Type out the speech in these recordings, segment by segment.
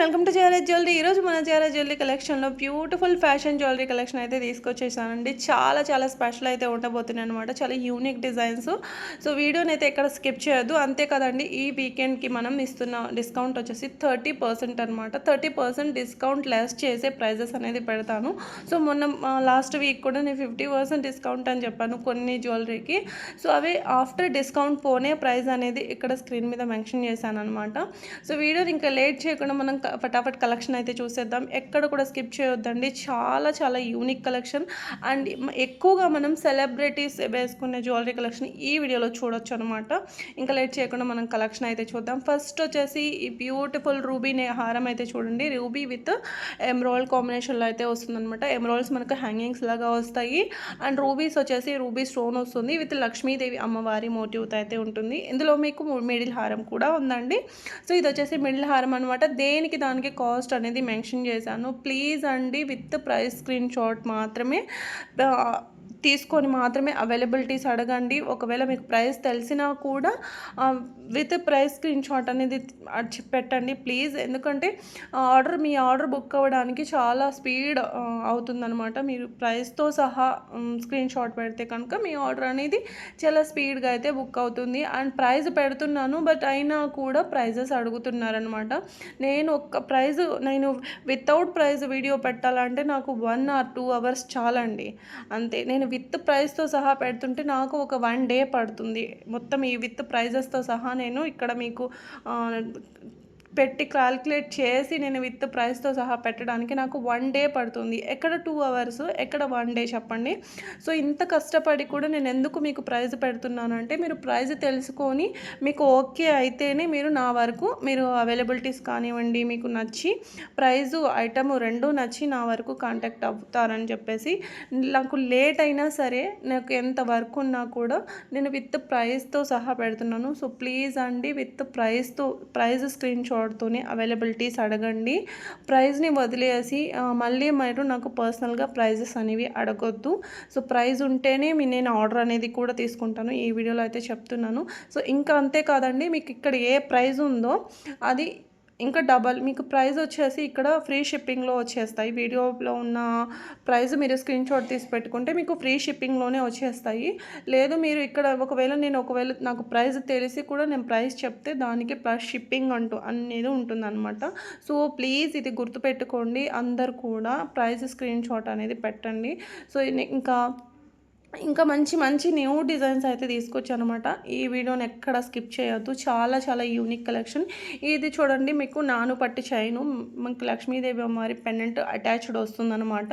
Welcome to Jayaraj jewellery. ఈరోజు మన Jayaraj jewellery కలెక్షన్లో బ్యూటిఫుల్ ఫ్యాషన్ జ్యువెలరీ కలెక్షన్ అయితే తీసుకొచ్చేసానండి. చాలా చాలా స్పెషల్ అయితే ఉండబోతున్నాయి అనమాట చాలా యూనిక్ డిజైన్స్ సో వీడియోని అయితే ఎక్కడ స్కిప్ చేయొద్దు. అంతే కదండి ఈ వీకెండ్కి మనం ఇస్తున్న డిస్కౌంట్ వచ్చేసి థర్టీ పర్సెంట్ అనమాట థర్టీ పర్సెంట్ డిస్కౌంట్ లెస్ చేసే ప్రైజెస్ అనేది పెడతాను. సో మొన్న లాస్ట్ వీక్ కూడా నేను ఫిఫ్టీ పర్సెంట్ డిస్కౌంట్ అని చెప్పాను కొన్ని జ్యువెలరీకి సో అవి ఆఫ్టర్ డిస్కౌంట్ పోనే ప్రైస్ అనేది ఇక్కడ స్క్రీన్ మీద మెన్షన్ చేశాను అనమాట సో వీడియోని ఇంకా లేట్ చేయకుండా మనం ఫటాఫట్ కలెక్షన్ అయితే చూసేద్దాం. ఎక్కడ కూడా స్కిప్ చేయొద్దండి. చాలా చాలా యూనిక్ కలెక్షన్. అండ్ ఎక్కువగా మనం సెలబ్రిటీస్ వేసుకునే జ్యువెలరీ కలెక్షన్ ఈ వీడియోలో చూడొచ్చు అనమాట ఇంకా లేట్ చేయకుండా మనం కలెక్షన్ అయితే చూద్దాం. ఫస్ట్ వచ్చేసి ఈ బ్యూటిఫుల్ రూబీ హారం అయితే చూడండి. రూబీ విత్ ఎమ్రాయిల్ కాంబినేషన్లో అయితే వస్తుందన్నమాట. ఎమ్రాయిల్స్ మనకు హ్యాంగింగ్స్ లాగా వస్తాయి. అండ్ రూబీస్ వచ్చేసి రూబీ స్టోన్ వస్తుంది. విత్ లక్ష్మీదేవి అమ్మవారి మోటివ్తో అయితే ఉంటుంది. ఇందులో మీకు మిడిల్ హారం కూడా ఉందండి. సో ఇది వచ్చేసి మిడిల్ హారం అనమాట దేనికి దానికి కాస్ట్ అనేది మెన్షన్ చేశాను. ప్లీజ్ అండి విత్ ప్రైస్ స్క్రీన్ షాట్ మాత్రమే. తీసుకొని మాత్రమే అవైలబిలిటీస్ అడగండి. ఒకవేళ మీకు ప్రైస్ తెలిసినా కూడా విత్ ప్రైస్ స్క్రీన్ షాట్ అనేది పెట్టండి ప్లీజ్. ఎందుకంటే ఆర్డర్ మీ ఆర్డర్ బుక్ అవ్వడానికి చాలా స్పీడ్ అవుతుందనమాట మీరు ప్రైస్తో సహా స్క్రీన్ షాట్ పెడితే కనుక మీ ఆర్డర్ అనేది చాలా స్పీడ్గా అయితే బుక్ అవుతుంది. అండ్ ప్రైస్ పెడుతున్నాను బట్ అయినా కూడా ప్రైజెస్ అడుగుతున్నారనమాట నేను ఒక్క ప్రైజ్ నేను వితౌట్ ప్రైజ్ వీడియో పెట్టాలంటే నాకు వన్ ఆర్ టూ అవర్స్ చాలండి. అంతే. నేను విత్ ప్రైస్తో సహా పెడుతుంటే నాకు ఒక వన్ డే పడుతుంది. మొత్తం ఈ విత్ ప్రైజెస్తో సహా నేను ఇక్కడ మీకు పెట్టి క్యాల్కులేట్ చేసి నేను విత్ ప్రైస్తో సహా పెట్టడానికి నాకు వన్ డే పడుతుంది. ఎక్కడ టూ అవర్స్ ఎక్కడ వన్ డే చెప్పండి. సో ఇంత కష్టపడి కూడా నేను ఎందుకు మీకు ప్రైజ్ పెడుతున్నానంటే మీరు ప్రైజ్ తెలుసుకొని మీకు ఓకే అయితేనే మీరు నా వరకు మీరు అవైలబిలిటీస్ కానివ్వండి మీకు నచ్చి ప్రైజు ఐటమ్ రెండు నచ్చి నా వరకు కాంటాక్ట్ అవుతారని చెప్పేసి నాకు లేట్ అయినా సరే నాకు ఎంత వర్క్ ఉన్నా కూడా నేను విత్ ప్రైస్తో సహా పెడుతున్నాను. సో ప్లీజ్ అండి విత్ ప్రైస్తో ప్రైజ్ స్క్రీన్ షాట్తోనే అవైలబిలిటీస్ అడగండి. ప్రైజ్ని వదిలేసి మళ్ళీ మీరు నాకు పర్సనల్గా ప్రైజెస్ అనేవి అడగొద్దు. సో ప్రైజ్ ఉంటేనే మీ నేను ఆర్డర్ అనేది కూడా తీసుకుంటాను. ఈ వీడియోలో అయితే చెప్తున్నాను. సో ఇంకా అంతే కాదండి. మీకు ఇక్కడ ఏ ప్రైజ్ ఉందో అది ఇంకా డబల్ మీకు ప్రైస్ వచ్చేసి ఇక్కడ ఫ్రీ షిప్పింగ్లో వచ్చేస్తాయి. వీడియోలో ఉన్న ప్రైస్ మీరు స్క్రీన్ షాట్ తీసి పెట్టుకుంటే మీకు ఫ్రీ షిప్పింగ్లోనే వచ్చేస్తాయి. లేదు మీరు ఇక్కడ ఒకవేళ నేను ఒకవేళ నాకు ప్రైస్ తెలిసి కూడా నేను ప్రైస్ చెప్తే దానికి ప్లస్ షిప్పింగ్ అంటూ అనేది ఉంటుందన్నమాట. సో ప్లీజ్ ఇది గుర్తుపెట్టుకోండి. అందరు కూడా ప్రైస్ స్క్రీన్ షాట్ అనేది పెట్టండి. సో ఇంకా ఇంకా మంచి మంచి న్యూ డిజైన్స్ అయితే తీసుకొచ్చాను అనమాట ఈ వీడియోని ఎక్కడ స్కిప్ చేయొద్దు. చాలా చాలా యూనిక్ కలెక్షన్ ఇది చూడండి మీకు నాను పట్టి చైను మీకు లక్ష్మీదేవి అమ్మవారి పెండెంట్ అటాచ్డ్ వస్తుందన్నమాట.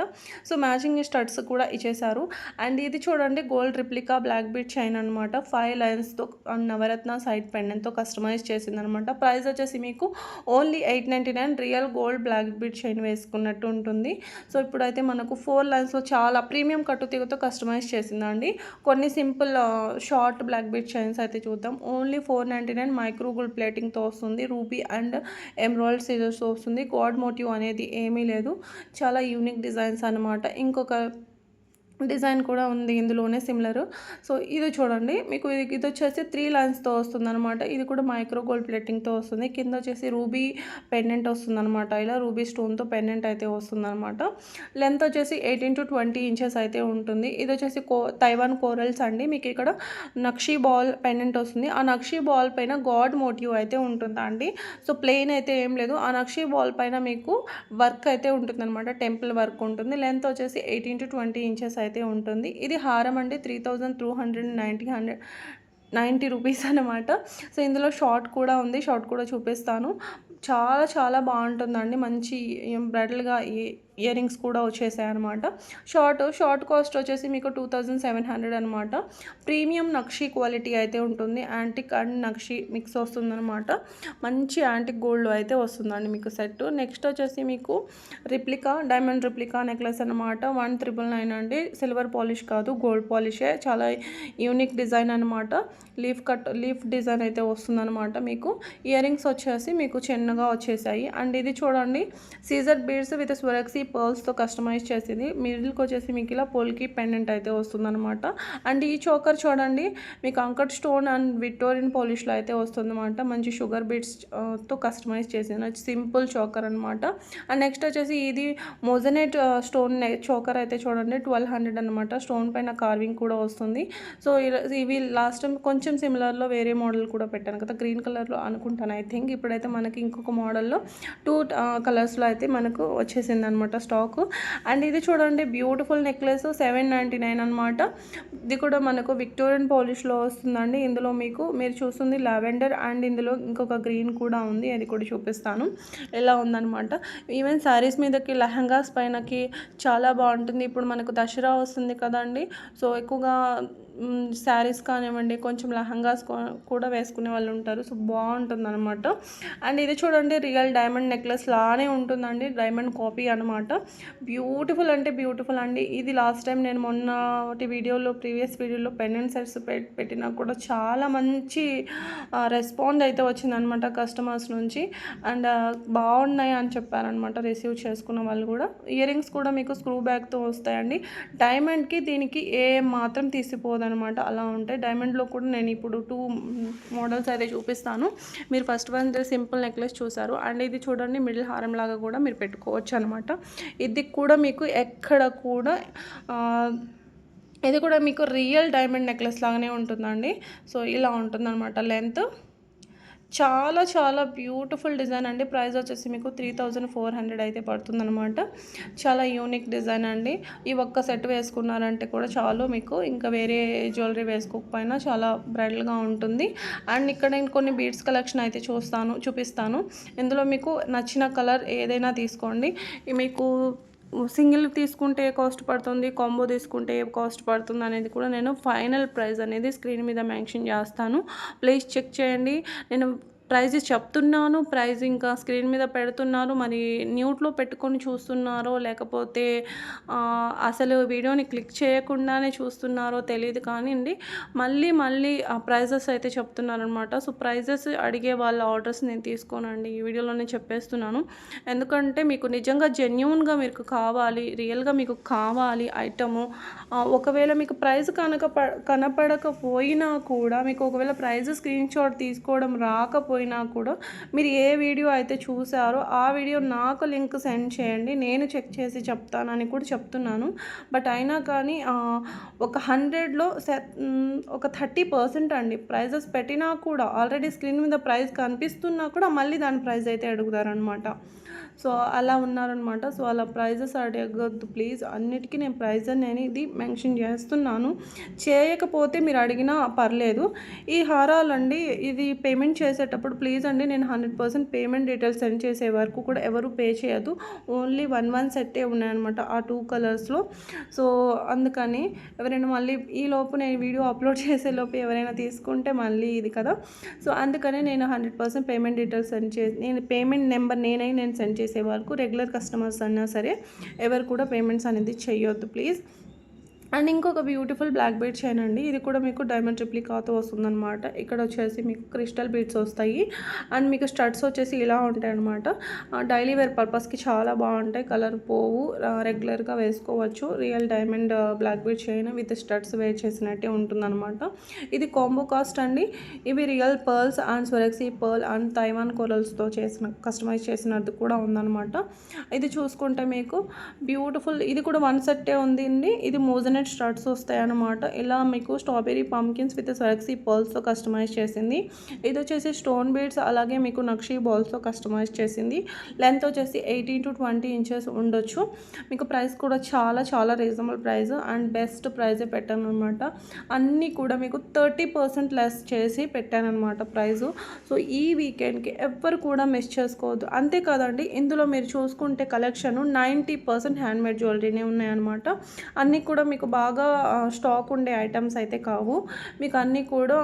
సో మ్యాచింగ్ స్టడ్స్ కూడా ఇచ్చేసారు అండ్ ఇది చూడండి gold replica black bead chain అనమాట ఫైవ్ లైన్స్తో నవరత్న సైడ్ పెండెంట్తో కస్టమైజ్ చేసిందనమాట ప్రైస్ వచ్చేసి మీకు only eight ninety nine real gold black bead chain వేసుకున్నట్టు ఉంటుంది. సో ఇప్పుడైతే మనకు ఫోర్ లైన్స్లో చాలా ప్రీమియం కట్టుతీగతో కస్టమైజ్ చేసిందండి కొన్ని simple short black bead chains అయితే చూద్దాం. Only four ninety nine micro gold ప్లేటింగ్తో వస్తుంది. రూబీ అండ్ ఎమ్రాయిడ్ సీజర్స్తో వస్తుంది. గాడ్ మోటివ్ అనేది ఏమీ లేదు. చాలా యూనిక్ డిజైన్స్ అనమాట ఇంకొక డిజైన్ కూడా ఉంది ఇందులోనే సిమిలర్. సో ఇది చూడండి. మీకు ఇది ఇది వచ్చేసి త్రీ లైన్స్తో వస్తుంది అనమాట ఇది కూడా మైక్రో గోల్డ్ ప్లేటింగ్తో వస్తుంది. కింద వచ్చేసి రూబీ పెండెంట్ వస్తుంది అనమాట ఇలా రూబీ స్టోన్తో పెండెంట్ అయితే వస్తుంది అనమాట లెంత్ వచ్చేసి ఎయిటీన్ టు ట్వంటీ ఇంచెస్ అయితే ఉంటుంది. ఇది వచ్చేసి కో తైవాన్ కోరల్స్ అండి. మీకు ఇక్కడ నక్షీ బాల్ పెండెంట్ వస్తుంది. ఆ నక్షీ బాల్ పైన గాడ్ మోటివ్ అయితే ఉంటుందండి సో ప్లెయిన్ అయితే ఏం లేదు. ఆ నక్షీ బాల్ పైన మీకు వర్క్ అయితే ఉంటుంది అనమాట టెంపుల్ వర్క్ ఉంటుంది. లెంత్ వచ్చేసి ఎయిటీన్ టు ట్వంటీ ఇంచెస్ అయితే అయితే ఉంటుంది. ఇది హారం అండి three thousand two hundred ninety hundred ninety rupees అనమాట సో ఇందులో షార్ట్ కూడా ఉంది. షార్ట్ కూడా చూపిస్తాను. చాలా చాలా బాగుంటుందండి. మంచి బ్రైడల్గా ఇయర్ రింగ్స్ కూడా వచ్చేసాయి అనమాట షార్ట్ షార్ట్ కాస్ట్ వచ్చేసి మీకు టూ థౌజండ్ సెవెన్ హండ్రెడ్ అనమాట ప్రీమియం నక్షి క్వాలిటీ అయితే ఉంటుంది. యాంటిక్ అండ్ నక్షి మిక్స్ వస్తుందన్నమాట. మంచి యాంటిక్ గోల్డ్ అయితే వస్తుందండి మీకు సెట్ నెక్స్ట్ వచ్చేసి మీకు రిప్లికా డైమండ్ రిప్లికా నెక్లెస్ అనమాట వన్ త్రిబుల్ నైన్ అండి. సిల్వర్ పాలిష్ కాదు గోల్డ్ పాలిషే. చాలా యూనిక్ డిజైన్ అనమాట లీఫ్ కట్ లీఫ్ డిజైన్ అయితే వస్తుందన్నమాట మీకు. ఇయర్ రింగ్స్ వచ్చేసి మీకు చిన్నగా వచ్చేసాయి. అండ్ ఇది చూడండి సీజర్ బీడ్స్ విత్ స్వరక్సీ పర్ల్స్తో కస్టమైజ్ చేసింది మిడిల్కి వచ్చేసి మీకు ఇలా పోల్కి పెండెంట్ అయితే వస్తుందన్నమాట. అండ్ ఈ చోకర్ చూడండి మీకు అంకట్ స్టోన్ అండ్ విక్టోరియన్ పోలిష్లో అయితే వస్తుందన్నమాట. మంచి షుగర్ బీట్స్తో కస్టమైజ్ చేసింది. సింపుల్ చోకర్ అనమాట అండ్ నెక్స్ట్ వచ్చేసి ఇది మొజనేట్ స్టోన్ చోకర్ అయితే చూడండి ట్వెల్వ్ హండ్రెడ్ అనమాట స్టోన్ పైన కార్వింగ్ కూడా వస్తుంది. సో ఇలా- ఇవి లాస్ట్ టైం కొంచెం సిమిలర్లో వేరే మోడల్ కూడా పెట్టాను కదా గ్రీన్ కలర్లో అనుకుంటాను ఐ థింక్. ఇప్పుడైతే మనకి ఇంకొక మోడల్లో టూ కలర్స్లో అయితే మనకు వచ్చేసింది అనమాట స్టాక్. అండ్ ఇది చూడండి beautiful necklace seven ninety nine అనమాట ఇది కూడా మనకు విక్టోరియన్ పాలిష్లో వస్తుందండి. ఇందులో మీకు మీరు చూస్తుంది లావెండర్ అండ్ ఇందులో ఇంకొక గ్రీన్ కూడా ఉంది. అది కూడా చూపిస్తాను. ఎలా ఉందన్నమాట. ఈవెన్ శారీస్ మీదకి లెహంగాస్ పైనకి చాలా బాగుంటుంది. ఇప్పుడు మనకు దసరా వస్తుంది కదండి. సో ఎక్కువగా శారీస్ కానివ్వండి కొంచెం లహంగాస్ కూడా వేసుకునే వాళ్ళు ఉంటారు. సో బాగుంటుంది అనమాట అండ్ ఇది చూడండి రియల్ డైమండ్ నెక్లెస్ లానే ఉంటుందండి. డైమండ్ కాపీ అనమాట బ్యూటిఫుల్ అంటే బ్యూటిఫుల్ అండి. ఇది లాస్ట్ టైం నేను మొన్నటి వీడియోలో ప్రీవియస్ వీడియోలో పెండెంట్ సెట్స్ పెట్టినా కూడా చాలా మంచి రెస్పాండ్ అయితే వచ్చిందనమాట కస్టమర్స్ నుంచి. అండ్ బాగున్నాయి అని చెప్పారనమాట రిసీవ్ చేసుకున్న వాళ్ళు కూడా. ఇయర్ రింగ్స్ కూడా మీకు స్క్రూ బ్యాగ్తో వస్తాయండి. డైమండ్కి దీనికి ఏ మాత్రం అనమాట అలా ఉంటాయి డైమండ్లో కూడా నేను ఇప్పుడు టూ మోడల్స్ అయితే చూపిస్తాను. మీరు ఫస్ట్ వన్ సింపుల్ నెక్లెస్ చూసారు. అండ్ ఇది చూడండి మిడిల్ హారం లాగా కూడా మీరు పెట్టుకోవచ్చు అనమాట ఇది కూడా మీకు ఎక్కడ కూడా ఇది కూడా మీకు రియల్ డైమండ్ నెక్లెస్ లాగానే ఉంటుందండి. సో ఇలా ఉంటుందన్నమాట లెంత్ చాలా చాలా బ్యూటిఫుల్ డిజైన్ అండి. ప్రైస్ వచ్చేసి మీకు త్రీ థౌజండ్ ఫోర్ హండ్రెడ్ అయితే పడుతుందన్నమాట. చాలా యూనిక్ డిజైన్ అండి. ఈ ఒక్క సెట్ వేసుకున్నారంటే కూడా చాలు మీకు. ఇంకా వేరే జ్యువెలరీ వేసుకోకపోయినా చాలా బ్రైడల్గా ఉంటుంది. అండ్ ఇక్కడ నేను కొన్ని బీడ్స్ కలెక్షన్ అయితే చూస్తాను చూపిస్తాను. ఇందులో మీకు నచ్చిన కలర్ ఏదైనా తీసుకోండి. మీకు సింగిల్ తీసుకుంటే ఏ కాస్ట్ పడుతుంది కాంబో తీసుకుంటే ఏ కాస్ట్ పడుతుంది అనేది కూడా నేను ఫైనల్ ప్రైస్ అనేది స్క్రీన్ మీద మెన్షన్ చేస్తాను. ప్లీజ్ చెక్ చేయండి. నేను ప్రైజెస్ చెప్తున్నాను ప్రైజ్ ఇంకా స్క్రీన్ మీద పెడుతున్నారు. మరి న్యూట్లో పెట్టుకొని చూస్తున్నారో లేకపోతే అసలు వీడియోని క్లిక్ చేయకుండానే చూస్తున్నారో తెలియదు కానీ అండి మళ్ళీ మళ్ళీ ఆ ప్రైజెస్ అయితే చెప్తున్నారనమాట. సో ప్రైజెస్ అడిగే వాళ్ళ ఆర్డర్స్ నేను తీసుకోనండి. ఈ వీడియోలోనే చెప్పేస్తున్నాను. ఎందుకంటే మీకు నిజంగా జెన్యున్గా మీకు కావాలి రియల్గా మీకు కావాలి ఐటము. ఒకవేళ మీకు ప్రైజ్ కనుక కనపడకపోయినా కూడా మీకు ఒకవేళ ప్రైజ్ స్క్రీన్ షాట్ తీసుకోవడం రాకపోయినా కూడా మీరు ఏ వీడియో అయితే చూసారో ఆ వీడియో నాకు లింక్ సెండ్ చేయండి. నేను చెక్ చేసి చెప్తానని కూడా చెప్తున్నాను. బట్ అయినా కానీ ఒక హండ్రెడ్లో ఒక థర్టీ పర్సెంట్ అండి ప్రైజెస్ పెట్టినా కూడా ఆల్రెడీ స్క్రీన్ మీద ప్రైస్ కనిపిస్తున్నా కూడా మళ్ళీ దాని ప్రైస్ అయితే అడుగుతారనమాట సో అలా ఉన్నారనమాట సో అలా ప్రైజెస్ అడగద్దు ప్లీజ్. అన్నిటికీ నేను ప్రైజ్ నేను ఇది మెన్షన్ చేస్తున్నాను. చేయకపోతే మీరు అడిగినా పర్లేదు. ఈ హారాలండి ఇది పేమెంట్ చేసేటప్పుడు ప్లీజ్ అండి నేను hundred percent payment details send చేసే వరకు కూడా ఎవరు పే చేయదు. ఓన్లీ వన్ వన్ సెట్టే ఉన్నాయన్నమాట ఆ టూ కలర్స్లో. సో అందుకని ఎవరైనా మళ్ళీ ఈ లోపు నేను వీడియో అప్లోడ్ చేసే లోపు ఎవరైనా తీసుకుంటే మళ్ళీ ఇది కదా. సో అందుకనే నేను hundred percent payment details send చేసి నేను పేమెంట్ నెంబర్ నేనై నేను సెండ్ చేసే వరకు రెగ్యులర్ కస్టమర్స్ అన్నా సరే ఎవరు కూడా పేమెంట్స్ అనేది చేయొద్దు ప్లీజ్ అండ్ ఇంకొక బ్యూటిఫుల్ బ్లాక్ బీడ్ చైన్ అండి. ఇది కూడా మీకు డైమండ్ ట్రిప్లికాతో వస్తుందన్నమాట. ఇక్కడ వచ్చేసి మీకు క్రిస్టల్ బీడ్స్ వస్తాయి. అండ్ మీకు స్టడ్స్ వచ్చేసి ఇలా ఉంటాయి అనమాట డైలీ వేర్ పర్పస్కి చాలా బాగుంటాయి. కలర్ పోవు రెగ్యులర్గా వేసుకోవచ్చు. Real diamond black bead chain with studs wear చేసినట్టే ఉంటుందన్నమాట. ఇది కాంబో కాస్ట్ అండి. ఇవి real pearls and Swarovski pearl and Taiwan కోరల్స్తో చేసిన కస్టమైజ్ చేసినది కూడా ఉందన్నమాట. ఇది చూసుకుంటే మీకు బ్యూటిఫుల్ ఇది కూడా వన్ సెట్టే ఉంది అండి. ఇది మోజన్ స్టడ్స్ స్టార్ట్స్ వస్తాయన్నమాట. ఇలా మీకు స్ట్రాబెరీ పంకిన్స్ విత్ స్వరక్సీ పర్ల్స్తో కస్టమైజ్ చేసింది. ఇది వచ్చేసి స్టోన్ బీడ్స్ అలాగే మీకు నక్షీ బాల్స్తో కస్టమైజ్ చేసింది. లెంత్ వచ్చేసి ఎయిటీన్ టు ట్వంటీ ఇంచెస్ ఉండొచ్చు. మీకు ప్రైస్ కూడా చాలా చాలా రీజనబుల్ ప్రైస్ అండ్ బెస్ట్ ప్రైజే పెట్టాను అనమాట అన్నీ కూడా మీకు థర్టీ పర్సెంట్ లెస్ చేసి పెట్టాను అనమాట ప్రైజు సో ఈ వీకెండ్కి ఎవ్వరు కూడా మిస్ చేసుకోవద్దు. అంతేకాదండి ఇందులో మీరు చూసుకుంటే కలెక్షన్ నైంటీ పర్సెంట్ హ్యాండ్మేడ్ జ్యువెలరీనే ఉన్నాయన్నమాట. అన్నీ కూడా మీకు బాగా స్టాక్ ఉండే ఐటమ్స్ అయితే కావు. మీకు అన్నీ కూడా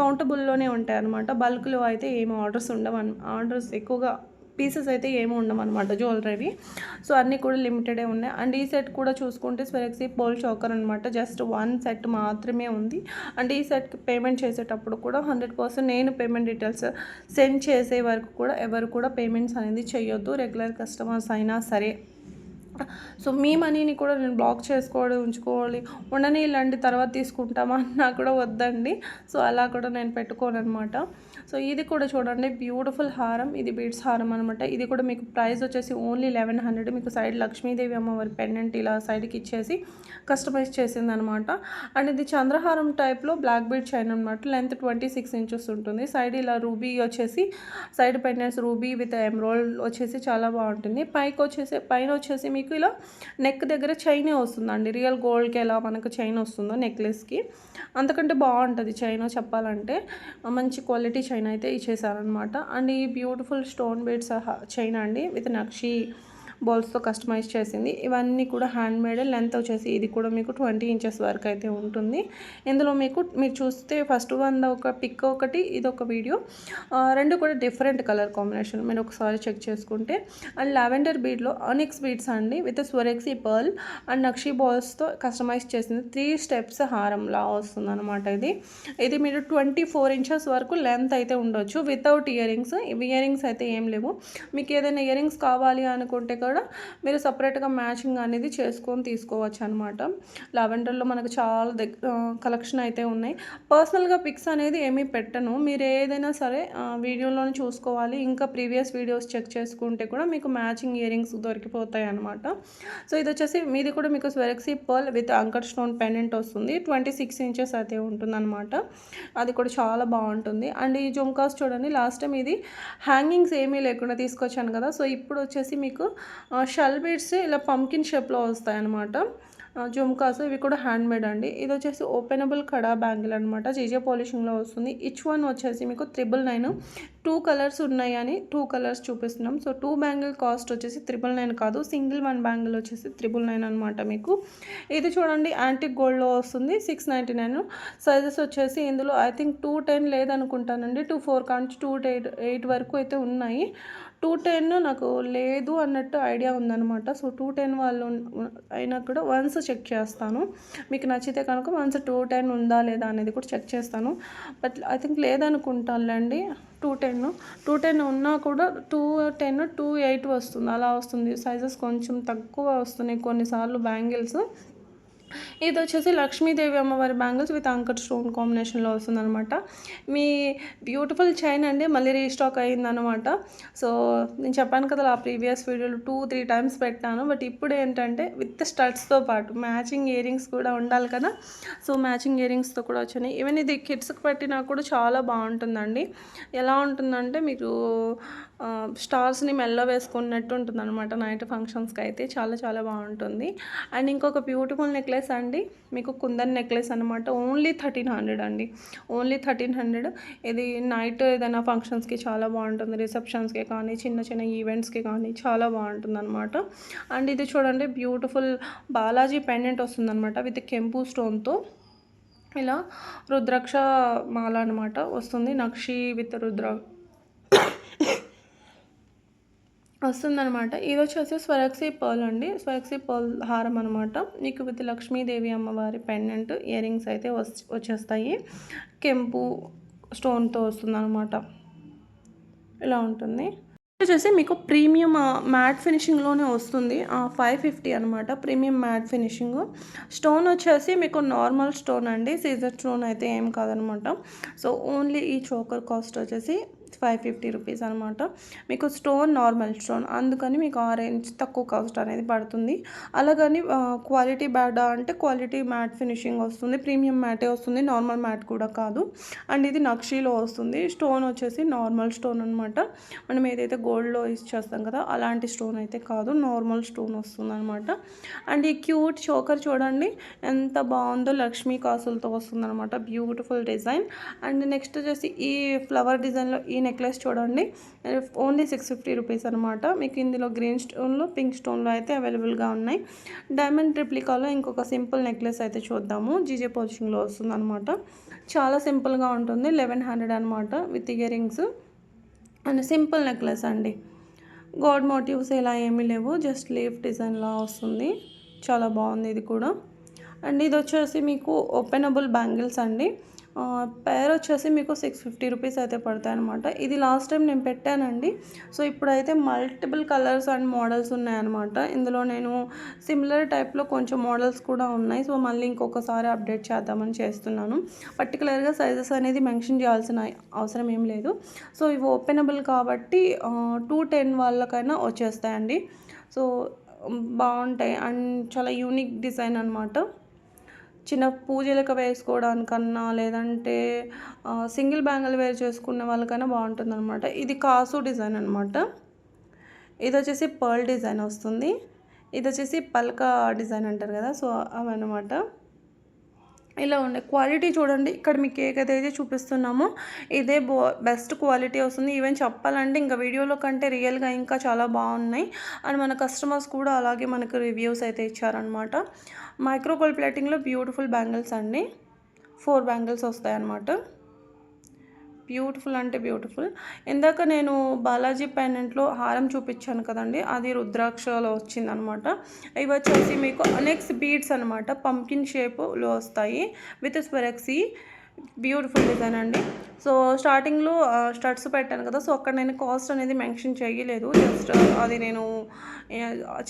కౌంటబుల్లోనే ఉంటాయి అనమాట బల్క్లో అయితే ఏమి ఆర్డర్స్ ఉండవు ఆర్డర్స్ ఎక్కువగా పీసెస్ అయితే ఏమి ఉండమన్నమాట జ్యువెలరీవి. సో అన్నీ కూడా లిమిటెడే ఉన్నాయి. అండ్ ఈ సెట్ కూడా చూసుకుంటే స్వెరక్సీ పోల్ చోకర్ అనమాట జస్ట్ వన్ సెట్ మాత్రమే ఉంది. అండ్ ఈ సెట్కి పేమెంట్ చేసేటప్పుడు కూడా హండ్రెడ్ పర్సెంట్ నేను పేమెంట్ డీటెయిల్స్ సెండ్ చేసే వరకు కూడా ఎవరు కూడా పేమెంట్స్ అనేది చేయొద్దు రెగ్యులర్ కస్టమర్స్ అయినా సరే. సో మీ మనీని కూడా నేను బ్లాక్ చేసుకోవాలి ఉంచుకోవాలి. ఉండని ఇలాంటి తర్వాత తీసుకుంటామా అన్నా కూడా వద్దండి. సో అలా కూడా నేను పెట్టుకోను అనమాట సో ఇది కూడా చూడండి బ్యూటిఫుల్ హారం. ఇది బీడ్స్ హారం అనమాట ఇది కూడా మీకు ప్రైస్ వచ్చేసి ఓన్లీ లెవెన్ హండ్రెడ్. మీకు సైడ్ లక్ష్మీదేవి అమ్మవారి పెండెంట్ ఇలా సైడ్కి ఇచ్చేసి కస్టమైజ్ చేసింది అనమాట అండ్ ఇది చంద్రహారం టైప్లో బ్లాక్ బీడ్ చైన్ అనమాట లెంత్ ట్వంటీ సిక్స్ ఇంచెస్ ఉంటుంది. సైడ్ ఇలా రూబీ వచ్చేసి side pendants ruby with emerald వచ్చేసి చాలా బాగుంటుంది. పైకి వచ్చేసి పైన వచ్చేసి మీకు ఇలా నెక్ దగ్గర చైనే వస్తుందండి. రియల్ గోల్డ్కి ఎలా మనకు చైన్ వస్తుందో నెక్లెస్కి. అంతకంటే బాగుంటుంది చైన్ చెప్పాలంటే. మంచి క్వాలిటీ చైన్ అయితే ఇచ్చేసారనమాట అండ్ ఈ బ్యూటిఫుల్ స్టోన్ బీడ్స్ చైన్ అండి. విత్ నక్షి బాల్స్తో కస్టమైజ్ చేసింది. ఇవన్నీ కూడా హ్యాండ్ మేడ్ లెంత్ వచ్చేసి ఇది కూడా మీకు ట్వంటీ ఇంచెస్ వరకు అయితే ఉంటుంది. ఇందులో మీకు మీరు చూస్తే ఫస్ట్ వన్ ఒక పిక్ ఒకటి ఇది ఒక వీడియో రెండు కూడా డిఫరెంట్ కలర్ కాంబినేషన్. మీరు ఒకసారి చెక్ చేసుకుంటే. అండ్ లావెండర్ బీడ్లో అనిక్స్ బీడ్స్ అండి విత్ స్వరెక్సీ పర్ల్. అండ్ నక్షి బాల్స్తో కస్టమైజ్ చేసింది. త్రీ స్టెప్స్ హారంలా వస్తుంది అనమాట ఇది. ఇది మీరు ట్వంటీ ఫోర్ ఇంచెస్ వరకు లెంత్ అయితే ఉండొచ్చు. Without earrings earrings అయితే ఏం లేవు. మీకు ఏదైనా ఇయర్ రింగ్స్ కావాలి అనుకుంటే కూడా మీరు సపరేట్గా మ్యాచింగ్ అనేది చేసుకొని తీసుకోవచ్చు అనమాట లావెండర్లో మనకు చాలా దగ్గర కలెక్షన్ అయితే ఉన్నాయి. పర్సనల్గా పిక్స్ అనేది ఏమీ పెట్టను. మీరు ఏదైనా సరే వీడియోలోనే చూసుకోవాలి. ఇంకా ప్రీవియస్ వీడియోస్ చెక్ చేసుకుంటే కూడా మీకు మ్యాచింగ్ ఇయర్ రింగ్స్ దొరికిపోతాయి అనమాట సో ఇది వచ్చేసి మీది కూడా మీకు Swarovski pearl with anchor stone pendant వస్తుంది. ట్వంటీ సిక్స్ ఇంచెస్ అయితే ఉంటుందన్నమాట. అది కూడా చాలా బాగుంటుంది. అండ్ ఈ జుమ్కాస్ చూడండి లాస్ట్ టైం ఇది హ్యాంగింగ్స్ ఏమీ లేకుండా తీసుకొచ్చాను కదా. సో ఇప్పుడు వచ్చేసి మీకు షల్ బీడ్స్ ఇలా పంకిన్ షేప్లో వస్తాయి అన్నమాట జుమ్కాస్ ఇవి కూడా హ్యాండ్మేడ్ అండి. ఇది వచ్చేసి ఓపెనబుల్ కడా బ్యాంగిల్ అనమాట జీజే పాలిషింగ్లో వస్తుంది. ఇచ్ వన్ వచ్చేసి మీకు త్రిబుల్ నైన్ టూ కలర్స్ ఉన్నాయి అని టూ కలర్స్ చూపిస్తున్నాం. సో టూ బ్యాంగిల్ కాస్ట్ వచ్చేసి త్రిబుల్ నైన్ కాదు. సింగిల్ వన్ బ్యాంగిల్ వచ్చేసి త్రిబుల్ నైన్ అనమాట మీకు. ఇది చూడండి యాంటిక్ గోల్డ్లో వస్తుంది. సిక్స్ నైంటీ నైన్ సైజెస్ వచ్చేసి ఇందులో ఐ థింక్ టూ టెన్ లేదనుకుంటానండి. టూ ఫోర్ కాంచి టూ ఎయిట్ ఎయిట్ వరకు అయితే ఉన్నాయి. టూ టెన్ నాకు లేదు అన్నట్టు ఐడియా ఉందన్నమాట. సో టూ టెన్ వాళ్ళు అయినా కూడా వన్స్ చెక్ చేస్తాను. మీకు నచ్చితే కనుక వన్స్ టూ టెన్ ఉందా లేదా అనేది కూడా చెక్ చేస్తాను. బట్ ఐ థింక్ లేదనుకుంటానులేండి టూ టెన్ టూ టెన్ ఉన్నా కూడా టూ టెన్ టూ ఎయిట్ వస్తుంది. అలా వస్తుంది. సైజెస్ కొంచెం తక్కువ వస్తున్నాయి కొన్నిసార్లు బ్యాంగిల్స్. ఇది వచ్చేసి లక్ష్మీదేవి అమ్మవారి బ్యాంగిల్స్ విత్ అంకర్ స్టోన్ కాంబినేషన్లో వస్తుందనమాట మీ బ్యూటిఫుల్ చైన్ అండి మళ్ళీ రీస్టాక్ అయిందనమాట సో నేను చెప్పాను కదా ఆ ప్రీవియస్ వీడియోలో టూ త్రీ టైమ్స్ పెట్టాను. బట్ ఇప్పుడు ఏంటంటే విత్ స్టడ్స్తో పాటు మ్యాచింగ్ ఇయరింగ్స్ కూడా ఉండాలి కదా. సో మ్యాచింగ్ ఇయరింగ్స్తో కూడా వచ్చినాయి. ఈవెన్ ఇది కిడ్స్కి పెట్టినా కూడా చాలా బాగుంటుందండి. ఎలా ఉంటుందంటే మీకు స్టార్స్ని మెల్ల వేసుకున్నట్టు ఉంటుంది అనమాట నైట్ ఫంక్షన్స్కి అయితే. చాలా చాలా బాగుంటుంది. అండ్ ఇంకొక బ్యూటిఫుల్ నెక్లెస్ అండి. మీకు కుందన్ నెక్లెస్ అనమాట ఓన్లీ థర్టీన్ హండ్రెడ్ అండి. Only thirteen hundred. ఇది నైట్ ఏదైనా ఫంక్షన్స్కి చాలా బాగుంటుంది. రిసెప్షన్స్కి కానీ చిన్న చిన్న ఈవెంట్స్కి కానీ చాలా బాగుంటుంది అనమాట అండ్ ఇది చూడండి బ్యూటిఫుల్ బాలాజీ పెండెంట్ వస్తుంది అనమాట విత్ కెంపు స్టోన్తో. ఇలా రుద్రాక్ష మాల అనమాట వస్తుంది. నక్షి విత్ రుద్ర వస్తుందనమాట ఇది వచ్చేసి స్వరక్సీ పర్ల్ అండి. స్వరక్సీ పర్ల్ హారం అనమాట మీకు విత్ లక్ష్మీదేవి అమ్మవారి పెండెంట్ ఇయర్ రింగ్స్ అయితే వచ్చేస్తాయి. కెంపు స్టోన్తో వస్తుందన్నమాట. ఇలా ఉంటుంది. వచ్చేసి మీకు ప్రీమియం మ్యాట్ ఫినిషింగ్లోనే వస్తుంది. ఫైవ్ ఫిఫ్టీ అనమాట ప్రీమియం మ్యాట్ ఫినిషింగ్. స్టోన్ వచ్చేసి మీకు నార్మల్ స్టోన్ అండి. సీజర్ స్టోన్ అయితే ఏం కాదనమాట సో ఓన్లీ ఈ చోకర్ కాస్ట్ వచ్చేసి ఫైవ్ ఫిఫ్టీ రూపీస్ అనమాట మీకు స్టోన్ నార్మల్ స్టోన్. అందుకని మీకు ఆరెంజ్ తక్కువ కాస్ట్ అనేది పడుతుంది. అలాగని క్వాలిటీ బ్యాడ్ అంటే క్వాలిటీ మ్యాట్ ఫినిషింగ్ వస్తుంది. ప్రీమియం మ్యాటే వస్తుంది. నార్మల్ మ్యాట్ కూడా కాదు. అండ్ ఇది నక్షీలో వస్తుంది. స్టోన్ వచ్చేసి నార్మల్ స్టోన్ అనమాట మనం ఏదైతే గోల్డ్లో యూజ్ చేస్తాం కదా అలాంటి స్టోన్ అయితే కాదు. నార్మల్ స్టోన్ వస్తుంది అనమాట అండ్ ఈ క్యూట్ చోకర్ చూడండి. ఎంత బాగుందో లక్ష్మీ కాసులతో వస్తుంది అనమాట బ్యూటిఫుల్ డిజైన్. అండ్ నెక్స్ట్ వచ్చేసి ఈ ఫ్లవర్ డిజైన్లో ఈ నెక్లెస్ చూడండి. ఓన్లీ సిక్స్ ఫిఫ్టీ రూపీస్ అనమాట మీకు ఇందులో గ్రీన్ స్టోన్లో పింక్ స్టోన్లో అయితే అవైలబుల్గా ఉన్నాయి. డైమండ్ ట్రిప్లికాలో ఇంకొక సింపుల్ నెక్లెస్ అయితే చూద్దాము. జీజే పోజిషన్లో వస్తుంది అనమాట చాలా సింపుల్గా ఉంటుంది. లెవెన్ హండ్రెడ్ అనమాట with earrings and simple necklace అండి. గోడ్ మోటివ్స్ ఇలా ఏమీ లేవు. జస్ట్ లీఫ్ డిజైన్లా వస్తుంది. చాలా బాగుంది ఇది కూడా. అండ్ ఇది వచ్చేసి మీకు ఓపెనబుల్ బ్యాంగిల్స్ అండి. పేర్ వచ్చేసి మీకు సిక్స్ ఫిఫ్టీ రూపీస్ అయితే పడతాయి అనమాట ఇది లాస్ట్ టైం నేను పెట్టానండి. సో ఇప్పుడైతే మల్టిపుల్ కలర్స్ అండ్ మోడల్స్ ఉన్నాయన్నమాట. ఇందులో నేను సిమిలర్ టైప్లో కొంచెం మోడల్స్ కూడా ఉన్నాయి. సో మళ్ళీ ఇంకొకసారి అప్డేట్ చేద్దామని చేస్తున్నాను. పర్టికులర్గా సైజెస్ అనేది మెన్షన్ చేయాల్సిన అవసరం ఏం లేదు. సో ఇవి ఓపెనబుల్ కాబట్టి టూ టెన్ వాళ్ళకైనా వచ్చేస్తాయండి. సో బాగుంటాయి. అండ్ చాలా యూనిక్ డిజైన్ అనమాట చిన్న పూజలకు వేసుకోవడానికన్నా లేదంటే సింగిల్ బ్యాంగిల్ వేర్ చేసుకునే వాళ్ళకైనా బాగుంటుంది అనమాట ఇది కాసు డిజైన్ అనమాట ఇది వచ్చేసి పర్ల్ డిజైన్ వస్తుంది. ఇది వచ్చేసి పల్క డిజైన్ అంటారు కదా సో అవన్నమాట. ఇలా ఉండే క్వాలిటీ చూడండి. ఇక్కడ మీకు ఏదైతే చూపిస్తున్నామో ఇదే బో బెస్ట్ క్వాలిటీ వస్తుంది. ఈవెన్ చెప్పాలంటే ఇంకా వీడియోలో కంటే రియల్గా ఇంకా చాలా బాగున్నాయి. అండ్ మన కస్టమర్స్ కూడా అలాగే మనకు రివ్యూస్ అయితే ఇచ్చారనమాట మైక్రోకోల్ ప్లేటింగ్లో బ్యూటిఫుల్ బ్యాంగిల్స్ అండి. ఫోర్ బ్యాంగిల్స్ వస్తాయన్నమాట. బ్యూటిఫుల్ అంటే బ్యూటిఫుల్. ఇందాక నేను బాలాజీ పెండెంట్లో హారం చూపించాను కదండి అది రుద్రాక్షలో వచ్చిందనమాట ఇవి వచ్చేసి మీకు అనెక్స్ బీడ్స్ అనమాట పంకిన్ షేప్లో వస్తాయి. విత్ స్పెరక్సీ బ్యూటిఫుల్ డిజైన్ అండి. సో స్టార్టింగ్లో స్టడ్స్ పెట్టాను కదా సో అక్కడ నేను కాస్ట్ అనేది మెన్షన్ చేయలేదు. జస్ట్ uh, అది నేను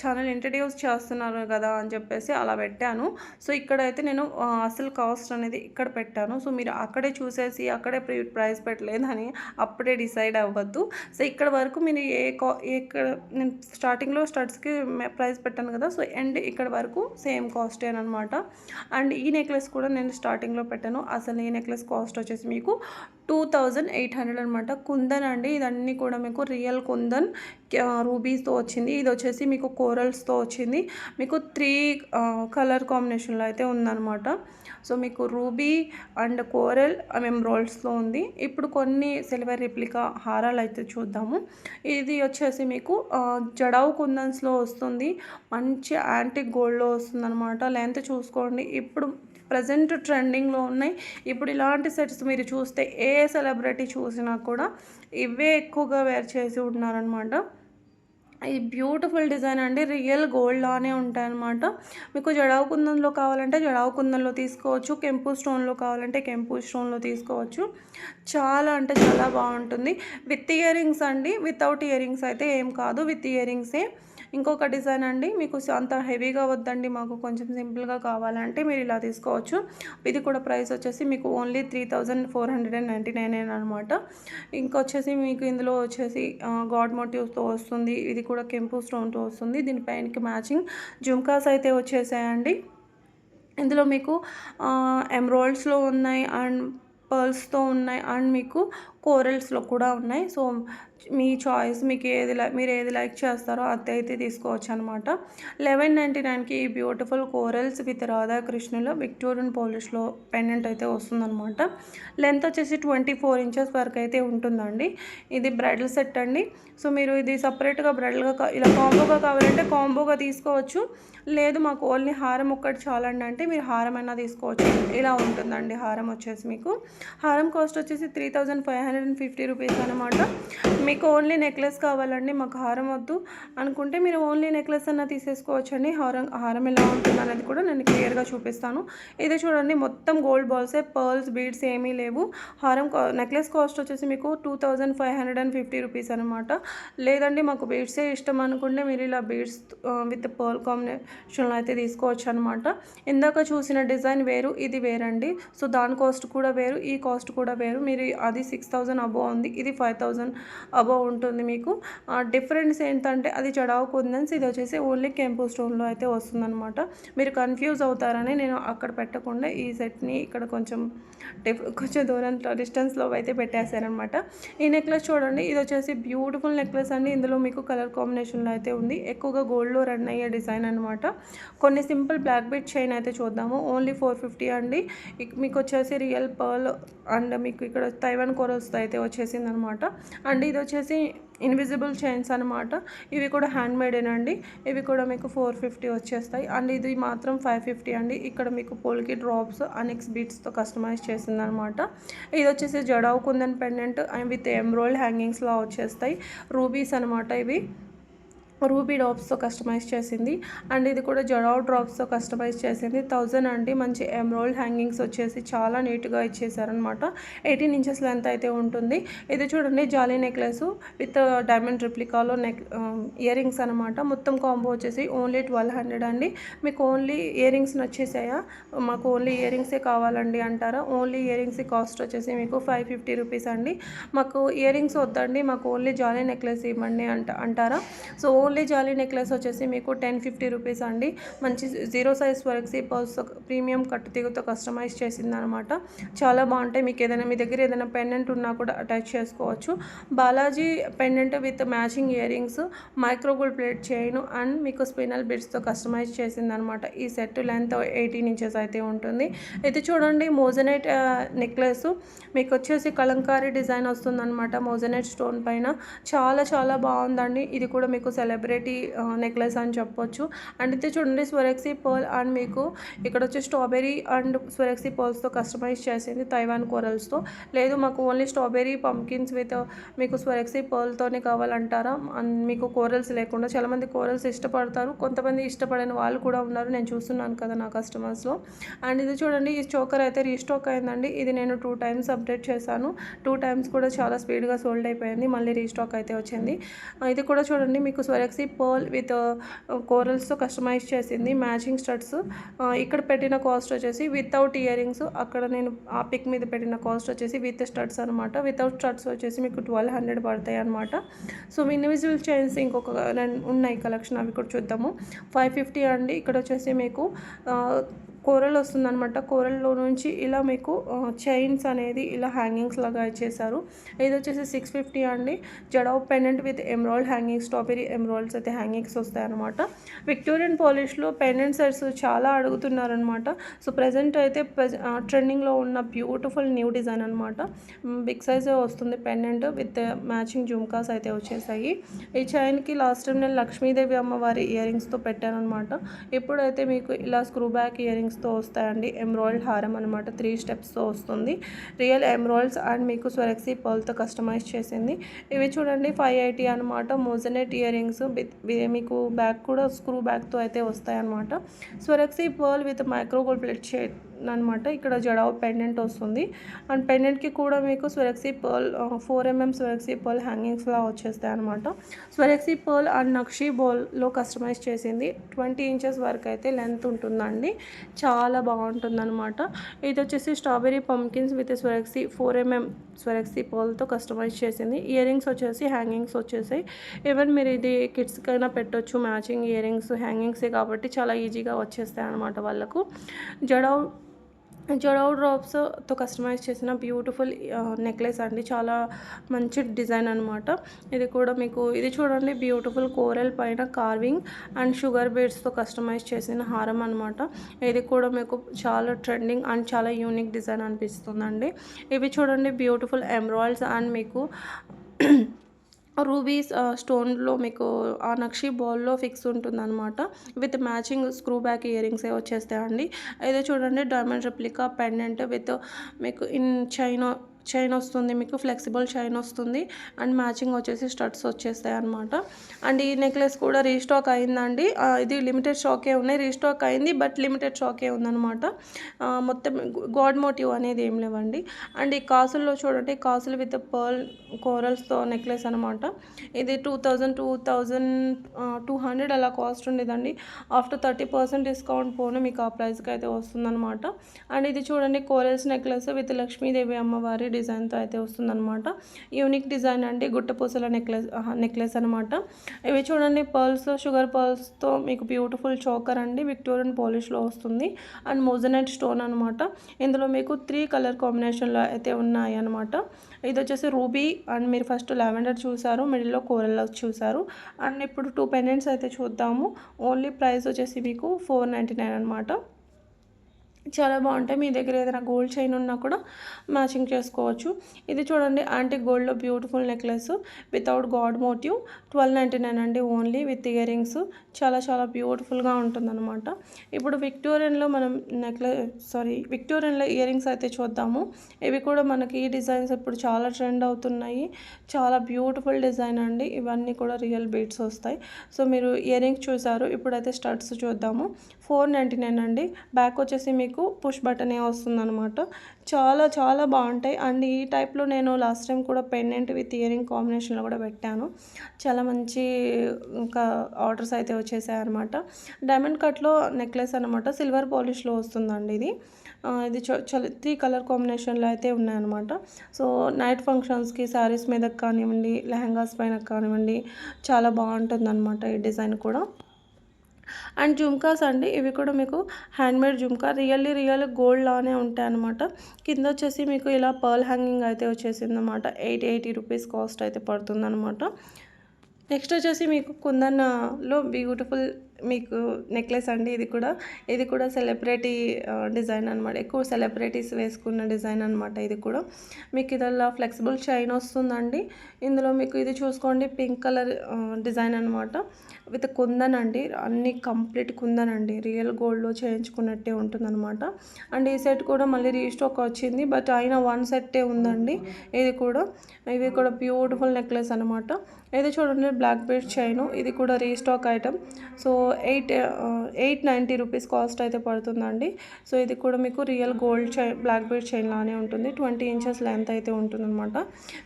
ఛానల్ ఇంట్రడ్యూస్ చేస్తున్నారు కదా అని చెప్పేసి అలా పెట్టాను. సో ఇక్కడైతే నేను uh, అసలు కాస్ట్ అనేది ఇక్కడ పెట్టాను. సో మీరు అక్కడే చూసేసి అక్కడే ప్రైస్ పెట్టలేదని అప్పుడే డిసైడ్ అవ్వద్దు. సో ఇక్కడ వరకు మీరు ఏ కా ఇక్కడ నేను స్టార్టింగ్లో స్టడ్స్కి ప్రైస్ పెట్టాను కదా సో ఎండ్ ఇక్కడ వరకు సేమ్ కాస్టే అనమాట అండ్ ఈ నెక్లెస్ కూడా నేను స్టార్టింగ్లో పెట్టాను. అసలు ఈ నెక్లెస్ కాస్ట్ వచ్చేసి మీకు టూ థౌజండ్ ఎయిట్ హండ్రెడ్ అనమాట కుందన్ అండి. ఇదన్నీ కూడా మీకు రియల్ కుందన్ రూబీస్తో వచ్చింది. ఇది వచ్చేసి మీకు కోరల్స్తో వచ్చింది. మీకు త్రీ కలర్ కాంబినేషన్లో అయితే ఉందన్నమాట. సో మీకు రూబీ అండ్ కోరల్ రోల్స్తో ఉంది. ఇప్పుడు కొన్ని సిల్వర్ రిప్లికా హారాలు అయితే చూద్దాము. ఇది వచ్చేసి మీకు జడావు కుందన్స్లో వస్తుంది. మంచి యాంటిక్ గోల్డ్లో వస్తుంది అనమాట లెంత్ చూసుకోండి. ఇప్పుడు ప్రజెంట్ ట్రెండింగ్లో ఉన్నాయి. ఇప్పుడు ఇలాంటి సెట్స్ మీరు చూస్తే ఏ సెలబ్రిటీ చూసినా కూడా ఇవే ఎక్కువగా వేర్ చేసి ఉంటున్నారనమాట ఈ బ్యూటిఫుల్ డిజైన్ అండి. రియల్ గోల్డ్ లానే ఉంటాయన్నమాట. మీకు జడావు కుందంలో కావాలంటే జడావు కుందంలో తీసుకోవచ్చు. కెంపు స్టోన్లో కావాలంటే కెంపు స్టోన్లో తీసుకోవచ్చు. చాలా అంటే చాలా బాగుంటుంది. విత్ ఇయర్ రింగ్స్ అండి. వితౌట్ ఇయర్ రింగ్స్ అయితే ఏం కాదు. విత్ ఇయర్ రింగ్సే. ఇంకొక డిజైన్ అండి. మీకు అంత హెవీగా వద్దండి. మాకు కొంచెం సింపుల్గా కావాలంటే మీరు ఇలా తీసుకోవచ్చు. ఇది కూడా ప్రైస్ వచ్చేసి మీకు only three thousand four hundred and ninety nine అనమాట. ఇంకొచ్చేసి మీకు ఇందులో వచ్చేసి గాడ్ మోటివ్స్తో వస్తుంది. ఇది కూడా కెంపు స్టోన్తో వస్తుంది. దీనిపైనకి మ్యాచింగ్ జుమ్కాస్ అయితే వచ్చేసాయండి. ఇందులో మీకు ఎమ్రాయిడ్స్లో ఉన్నాయి అండ్ పర్ల్స్తో ఉన్నాయి అండ్ మీకు కోరల్స్లో కూడా ఉన్నాయి. సో మీ చాయిస్ మీకు ఏది లైక్ మీరు ఏది లైక్ చేస్తారో అది అయితే తీసుకోవచ్చు అనమాట లెవెన్ నైంటీ నైన్కి ఈ బ్యూటిఫుల్ కోరల్స్ విత్ రాధాకృష్ణులో విక్టోరియన్ పోలిష్లో పెండెంట్ అయితే వస్తుందన్నమాట. లెంత్ వచ్చేసి ట్వంటీ ఫోర్ ఇంచెస్ వరకు అయితే ఉంటుందండి. ఇది బ్రైడల్ సెట్ అండి. సో మీరు ఇది సపరేట్గా బ్రైడల్గా ఇలా కాంబోగా కావాలంటే కాంబోగా తీసుకోవచ్చు. లేదు మాకు ఓన్లీ హారం ఒక్కటి చాలండి అంటే మీరు హారం అయినా తీసుకోవచ్చు. ఇలా ఉంటుందండి హారం వచ్చేసి మీకు. హారం కాస్ట్ వచ్చేసి three thousand five hundred and fifty rupees అనమాట మీకు ఓన్లీ నెక్లెస్ కావాలండి మాకు హారం వద్దు అనుకుంటే మీరు ఓన్లీ నెక్లెస్ అన్న తీసేసుకోవచ్చు అండి హారం హారం ఎలా ఉంటుంది అనేది కూడా నేను క్లియర్గా చూపిస్తాను. ఇది చూడండి మొత్తం గోల్డ్ బాల్సే పర్ల్స్ బీడ్స్ ఏమీ లేవు. హారం నెక్లెస్ కాస్ట్ వచ్చేసి మీకు two thousand five hundred and fifty rupees అనమాట లేదండి మాకు బీడ్సే ఇష్టం అనుకుంటే మీరు ఇలా బీడ్స్ విత్ పర్ల్ కాంబినేషన్లో అయితే తీసుకోవచ్చు అనమాట ఇందాక చూసిన డిజైన్ వేరు ఇది వేరండి. సో దాని కాస్ట్ కూడా వేరు ఈ కాస్ట్ కూడా వేరు. మీరు అది సిక్స్ థౌజండ్ అబోవ్ ఉంది ఇది ఫైవ్ థౌజండ్ అబోవ్ ఉంటుంది మీకు. డిఫరెన్స్ ఏంటంటే అది చడావు కుందన్స్ ఇది వచ్చేసి ఓన్లీ కెంపు స్టోన్లో అయితే వస్తుందన్నమాట. మీరు కన్ఫ్యూజ్ అవుతారని నేను అక్కడ పెట్టకుండా ఈ సెట్ని ఇక్కడ కొంచెం డిఫ్ కొంచెం దూరం డిస్టెన్స్లో అయితే పెట్టేశారనమాట ఈ నెక్లెస్ చూడండి ఇది వచ్చేసి బ్యూటిఫుల్ నెక్లెస్ అండి. ఇందులో మీకు కలర్ కాంబినేషన్లో అయితే ఉంది. ఎక్కువగా గోల్డ్లో రన్ అయ్యే డిజైన్ అనమాట కొన్ని సింపుల్ బ్లాక్ బీట్ చైన్ అయితే చూద్దాము. ఓన్లీ ఫోర్ ఫిఫ్టీ అండి. మీకు వచ్చేసి రియల్ పర్ల్ అండ్ మీకు ఇక్కడ తైవన్ కోరల్స్ అయితే వచ్చేసింది అనమాట అండ్ ఇది వచ్చేసి ఇన్విజిబుల్ చైన్స్ అనమాట ఇవి కూడా హ్యాండ్ మేడేనండి ఇవి కూడా మీకు ఫోర్ ఫిఫ్టీ వచ్చేస్తాయి. అండ్ ఇది మాత్రం ఫైవ్ ఫిఫ్టీ అండి. ఇక్కడ మీకు పోల్కి డ్రాప్స్ అనెక్స్ బీట్స్తో కస్టమైజ్ చేసిందనమాట ఇది వచ్చేసి jadau kundan pendant and with emerald హ్యాంగింగ్స్లా వచ్చేస్తాయి. రూబీస్ అనమాట ఇవి. రూబీ డ్రాప్స్తో కస్టమైజ్ చేసింది. అండ్ ఇది కూడా జడావ్ డ్రాప్స్తో కస్టమైజ్ చేసింది. థౌజండ్ అండి. మంచి ఎమ్రోల్డ్ హ్యాంగింగ్స్ వచ్చేసి చాలా నీట్గా ఇచ్చేసారనమాట ఎయిటీన్ ఇంచెస్ లెంత్ అయితే ఉంటుంది. ఇది చూడండి జాలీ నెక్లెస్ విత్ డైమండ్ రిప్లికాలో నెక్ ఇయర్ రింగ్స్ అనమాట మొత్తం కాంబో వచ్చేసి ఓన్లీ ట్వెల్వ్ హండ్రెడ్ అండి. మీకు ఓన్లీ ఇయర్ రింగ్స్ నచ్చేసాయా? మాకు ఓన్లీ ఇయర్ రింగ్సే కావాలండి అంటారా? ఓన్లీ ఇయర్ రింగ్స్ కాస్ట్ వచ్చేసి మీకు ఫైవ్ ఫిఫ్టీ రూపీస్ అండి. మాకు ఇయర్ రింగ్స్ వద్దండి. మాకు ఓన్లీ జాలీ నెక్లెస్ ఇవ్వండి అంట అంటారా? సో ఓన్లీ జాలీ నెక్లెస్ వచ్చేసి మీకు టెన్ ఫిఫ్టీ రూపీస్ అండి. మంచి జీరో సైజ్ వరకు పర్స్ ప్రీమియం కట్టు తీగుతో కస్టమైజ్ చేసింది అనమాట చాలా బాగుంటాయి. మీకు ఏదైనా మీ దగ్గర ఏదైనా పెండెంట్ ఉన్నా కూడా అటాచ్ చేసుకోవచ్చు. Balaji pendant with matching earrings micro gold plate chain and మీకు స్పినల్ బిడ్స్తో కస్టమైజ్ చేసింది అనమాట ఈ సెట్ లెంత్ ఎయిటీన్ ఇంచెస్ అయితే ఉంటుంది. ఇది చూడండి మోజనైట్ నెక్లెస్. మీకు వచ్చేసి కలంకారీ డిజైన్ వస్తుందన్నమాట మోజనైట్ స్టోన్ పైన. చాలా చాలా బాగుందండి. ఇది కూడా మీకు సెలబ్రేట్ నెక్లెస్ అని చెప్పొచ్చు. అండ్ ఇది చూడండి స్వరక్సీ పర్ల్ అండ్ మీకు ఇక్కడ వచ్చి స్ట్రాబెరీ అండ్ స్వరక్సీ పర్ల్స్తో కస్టమైజ్ చేసింది తైవాన్ కోరల్స్తో. లేదు మాకు ఓన్లీ స్ట్రాబెరీ పంకిన్స్ విత్ మీకు స్వరెక్సీ పర్ల్తోనే కావాలంటారా? అండ్ మీకు కోరల్స్ లేకుండా చాలామంది కోరల్స్ ఇష్టపడతారు. కొంతమంది ఇష్టపడని వాళ్ళు కూడా ఉన్నారు. నేను చూస్తున్నాను కదా నా కస్టమర్స్లో. అండ్ ఇది చూడండి ఈ చోకర్ అయితే రీస్టాక్ అయిందండి. ఇది నేను టూ టైమ్స్ అప్డేట్ చేశాను. టూ టైమ్స్ కూడా చాలా స్పీడ్గా సోల్డ్ అయిపోయింది. మళ్ళీ రీస్టాక్ అయితే వచ్చింది. ఇది కూడా చూడండి మీకు గెలాక్సీ పర్ల్ విత్ కోరల్స్తో కస్టమైజ్ చేసింది మ్యాచింగ్ స్టడ్స్ ఇక్కడ పెట్టిన కాస్ట్ వచ్చేసి వితౌట్ ఇయరింగ్స్ అక్కడ నేను ఆ పిక్ మీద పెట్టిన కాస్ట్ వచ్చేసి విత్ స్టడ్స్ అనమాట వితౌట్ స్టడ్స్ వచ్చేసి మీకు ట్వెల్వ్ హండ్రెడ్ పడతాయి అనమాట సో ఇండివిజువల్ చైన్స్ ఇంకొక ఉన్నాయి కలెక్షన్ అవి కూడా చూద్దాము. ఫైవ్ ఫిఫ్టీ అండి. ఇక్కడ వచ్చేసి మీకు కోరల్ వస్తుందనమాట కోరల్లో నుంచి ఇలా మీకు చైన్స్ అనేది ఇలా హ్యాంగింగ్స్ లాగా ఇచ్చేసారు ఇది వచ్చేసి సిక్స్ ఫిఫ్టీ అండి. Jadau pendant with emerald hangings strawberry emeralds అయితే హ్యాంగింగ్స్ వస్తాయన్నమాట. విక్టోరియన్ పాలిష్లో పెండెంట్ సెట్స్ చాలా అడుగుతున్నారనమాట సో ప్రజెంట్ అయితే ట్రెండింగ్లో ఉన్న బ్యూటిఫుల్ న్యూ డిజైన్ అనమాట బిగ్ సైజ్ వస్తుంది పెండెంట్ విత్ మ్యాచింగ్ జుమ్కాస్ అయితే వచ్చేసాయి. ఈ చైన్కి లాస్ట్ టైం నేను లక్ష్మీదేవి అమ్మవారి ఇయర్ రింగ్స్తో పెట్టాను అనమాట ఇప్పుడైతే మీకు ఇలా స్క్రూ బ్యాక్ ఇయర్ స్టెప్స్తో వస్తాయండి. ఎమ్రాయిల్డ్ హారం అనమాట త్రీ స్టెప్స్తో వస్తుంది. రియల్ ఎమ్రాయిడ్స్ అండ్ మీకు స్వరెక్సీ పర్ల్తో కస్టమైజ్ చేసింది. ఇవి చూడండి ఫైవ్ ఎయిటీ అనమాట మోజనెట్ ఇయర్ రింగ్స్ మీకు బ్యాక్ కూడా స్క్రూ బ్యాక్తో అయితే వస్తాయి Swarovski Swarovski pearl with micro gold plate అనమాట ఇక్కడ జడావ్ పెండెంట్ వస్తుంది. అండ్ పెండెంట్కి కూడా మీకు Swarovski pearl four MM Swarovski pearl హ్యాంగింగ్స్లా వచ్చేస్తాయి అనమాట స్వెరక్సీ పర్ల్ అండ్ నక్షీ బోల్లో కస్టమైజ్ చేసింది. ట్వంటీ ఇంచెస్ వరకు అయితే లెంత్ ఉంటుందండి. చాలా బాగుంటుంది అనమాట ఇది వచ్చేసి strawberry pumpkins with Swarovski four MM Swarovski పర్ల్తో customise చేసింది. ఇయర్ రింగ్స్ వచ్చేసి హ్యాంగింగ్స్ వచ్చేసాయి. ఈవెన్ మీరు ఇది కిడ్స్కైనా పెట్టొచ్చు. మ్యాచింగ్ ఇయర్ రింగ్స్ హ్యాంగింగ్సే కాబట్టి చాలా ఈజీగా వచ్చేస్తాయి అనమాట వాళ్ళకు జడౌ డ్రాప్స్తో కస్టమైజ్ చేసిన బ్యూటిఫుల్ నెక్లెస్ అండి. చాలా మంచి డిజైన్ అనమాట ఇది కూడా మీకు ఇది చూడండి బ్యూటిఫుల్ కోరల్ పైన కార్వింగ్ అండ్ షుగర్ బీడ్స్తో కస్టమైజ్ చేసిన హారం అనమాట ఇది కూడా మీకు చాలా ట్రెండింగ్ అండ్ చాలా యూనిక్ డిజైన్ అనిపిస్తుందండి. ఇవి చూడండి బ్యూటిఫుల్ ఎమ్రాయిల్స్ అండ్ మీకు రూబీస్ స్టోన్లో మీకు ఆ నక్షి బాల్లో ఫిక్స్ ఉంటుందన్నమాట. With matching screw back ear వచ్చేస్తాయండి. అయితే చూడండి డైమండ్ రెప్లికా పెండెంట్ విత్ మీకు ఇన్ చైనా చైన్ వస్తుంది మీకు ఫ్లెక్సిబుల్ చైన్ వస్తుంది. అండ్ మ్యాచింగ్ వచ్చేసి స్టడ్స్ వచ్చేస్తాయి అనమాట అండ్ ఈ నెక్లెస్ కూడా రీస్టాక్ అయిందండి. ఇది లిమిటెడ్ స్టాకే ఉన్నాయి. రీస్టాక్ అయింది బట్ లిమిటెడ్ స్టాకే ఉందనమాట మొత్తం గాడ్ మోటివ్ అనేది ఏం లేవండి. అండ్ ఈ కాసుల్లో చూడండి కాసులు విత్ పర్ల్ కోరల్స్తో నెక్లెస్ అనమాట ఇది two thousand two thousand two hundred అలా కాస్ట్ ఉండేదండి. ఆఫ్టర్ థర్టీ పర్సెంట్ డిస్కౌంట్ పోను మీకు ఆ ప్రైస్కి అయితే వస్తుందన్నమాట. అండ్ ఇది చూడండి కోరల్స్ నెక్లెస్ విత్ లక్ష్మీదేవి అమ్మవారి డిజైన్తో అయితే వస్తుందన్నమాట. యూనిక్ డిజైన్ అండి గుట్టపూసల నెక్లెస్ నెక్లెస్ అనమాట ఇవి చూడండి పర్ల్స్ షుగర్ పర్ల్స్తో మీకు బ్యూటిఫుల్ చోకర్ అండి విక్టోరియన్ పాలిష్లో వస్తుంది. అండ్ మోజనైట్ స్టోన్ అనమాట ఇందులో మీకు త్రీ కలర్ కాంబినేషన్లో అయితే ఉన్నాయి అనమాట ఇది వచ్చేసి రూబీ అండ్ మీరు ఫస్ట్ లావెండర్ చూసారు మిడిల్లో కోరల్ చూసారు. అండ్ ఇప్పుడు టూ పెండెంట్స్ అయితే చూద్దాము. ఓన్లీ ప్రైస్ వచ్చేసి మీకు ఫోర్ నైంటీ నైన్ అనమాట చాలా బాగుంటాయి. మీ దగ్గర ఏదైనా గోల్డ్ చైన్ ఉన్నా కూడా మ్యాచింగ్ చేసుకోవచ్చు. ఇది చూడండి యాంటీ గోల్డ్లో beautiful necklace without god motif twelve ninety nine అండి ఓన్లీ విత్ ఇయర్ రింగ్స్ చాలా చాలా బ్యూటిఫుల్గా ఉంటుందన్నమాట. ఇప్పుడు విక్టోరియన్లో మనం నెక్లెస్ సారీ విక్టోరియన్లో ఇయర్ రింగ్స్ అయితే చూద్దాము. ఇవి కూడా మనకి ఈ డిజైన్స్ ఇప్పుడు చాలా ట్రెండ్ అవుతున్నాయి. చాలా బ్యూటిఫుల్ డిజైన్ అండి. ఇవన్నీ కూడా రియల్ బీట్స్ వస్తాయి. సో మీరు ఇయర్ రింగ్స్ చూసారు ఇప్పుడైతే స్టడ్స్ చూద్దాము. ఫోర్ నైంటీ నైన్ అండి. బ్యాక్ వచ్చేసి మీకు పుష్ బటనే వస్తుందనమాట చాలా చాలా బాగుంటాయి. అండ్ ఈ టైప్లో నేను లాస్ట్ టైం కూడా పెండెంట్ విత్ ఇయరింగ్ కాంబినేషన్లో కూడా పెట్టాను. చాలా మంచి ఇంకా ఆర్డర్స్ అయితే వచ్చేసాయి అనమాట డైమండ్ కట్లో నెక్లెస్ అనమాట సిల్వర్ పాలిష్లో వస్తుందండి ఇది. ఇది చలి త్రీ కలర్ కాంబినేషన్లో అయితే ఉన్నాయన్నమాట. సో నైట్ ఫంక్షన్స్కి శారీస్ మీద కానివ్వండి లెహంగాస్ పైన కానివ్వండి చాలా బాగుంటుంది అనమాట ఈ డిజైన్ కూడా. అండ్ జుమ్కాస్ అండి ఇవి కూడా మీకు handmade jhumka really real gold లానే ఉంటాయి అనమాట కింద వచ్చేసి మీకు ఇలా పర్ల్ హ్యాంగింగ్ అయితే వచ్చేసింది అనమాట ఎయిట్ ఎయిటీ రూపీస్ కాస్ట్ అయితే పడుతుందనమాట నెక్స్ట్ వచ్చేసి మీకు కుందన్లో బ్యూటిఫుల్ మీకు నెక్లెస్ అండి ఇది కూడా. ఇది కూడా సెలబ్రిటీ డిజైన్ అనమాట ఎక్కువ సెలబ్రిటీస్ వేసుకున్న డిజైన్ అనమాట ఇది కూడా. మీకు ఇదల్లా ఫ్లెక్సిబుల్ చైన్ వస్తుందండి. ఇందులో మీకు ఇది చూసుకోండి పింక్ కలర్ డిజైన్ అనమాట విత్ కుందన్ అండి అన్ని కంప్లీట్ కుందన్ అండి రియల్ గోల్డ్లో చేయించుకున్నట్టే ఉంటుందన్నమాట. అండ్ ఈ సెట్ కూడా మళ్ళీ రీస్టాక్ వచ్చింది. బట్ అయినా వన్ సెట్టే ఉందండి. ఇది కూడా ఇది కూడా బ్యూటిఫుల్ నెక్లెస్ అనమాట ఇది చూడండి బ్లాక్ బెల్ట్ చైన్. ఇది కూడా restock item so eight eight ninety rupees cost అయితే పడుతుందండి. సో ఇది కూడా మీకు real gold chain black belt chain లానే ఉంటుంది. ట్వంటీ ఇంచెస్ లెంత్ అయితే ఉంటుందన్నమాట.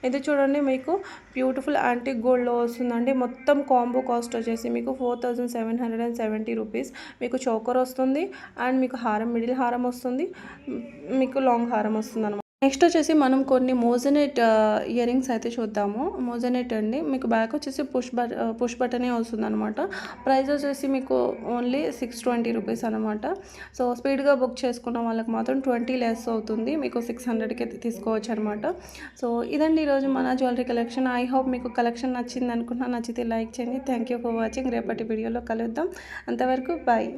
ఇది చూడండి మీకు బ్యూటిఫుల్ యాంటిక్ గోల్డ్లో వస్తుందండి. మొత్తం కాంబో కాస్ట్ వచ్చేసి మీకు four thousand seven hundred and seventy rupees మీకు చోకర్ వస్తుంది. అండ్ మీకు హారం మిడిల్ హారం వస్తుంది. మీకు లాంగ్ హారం వస్తుంది అనమాట నెక్స్ట్ వచ్చేసి మనం కొన్ని మోజనెట్ ఇయర్ రింగ్స్ అయితే చూద్దాము. మోజనెట్ అండి. మీకు బ్యాక్ వచ్చేసి పుష్ బట్ పుష్ బటనే వస్తుంది అనమాట ప్రైస్ వచ్చేసి మీకు ఓన్లీ సిక్స్ ట్వంటీ రూపీస్ అనమాట సో స్పీడ్గా బుక్ చేసుకున్న వాళ్ళకి మాత్రం ట్వంటీ లెస్ అవుతుంది. మీకు సిక్స్ హండ్రెడ్కి తీసుకోవచ్చు అనమాట సో ఇదండి ఈరోజు మన జ్యువెలరీ కలెక్షన్. ఐ హోప్ మీకు కలెక్షన్ నచ్చింది అనుకుంటున్నా నచ్చితే లైక్ చేయండి. Thank you for watching. రేపటి వీడియోలో కలుద్దాం. అంతవరకు బాయ్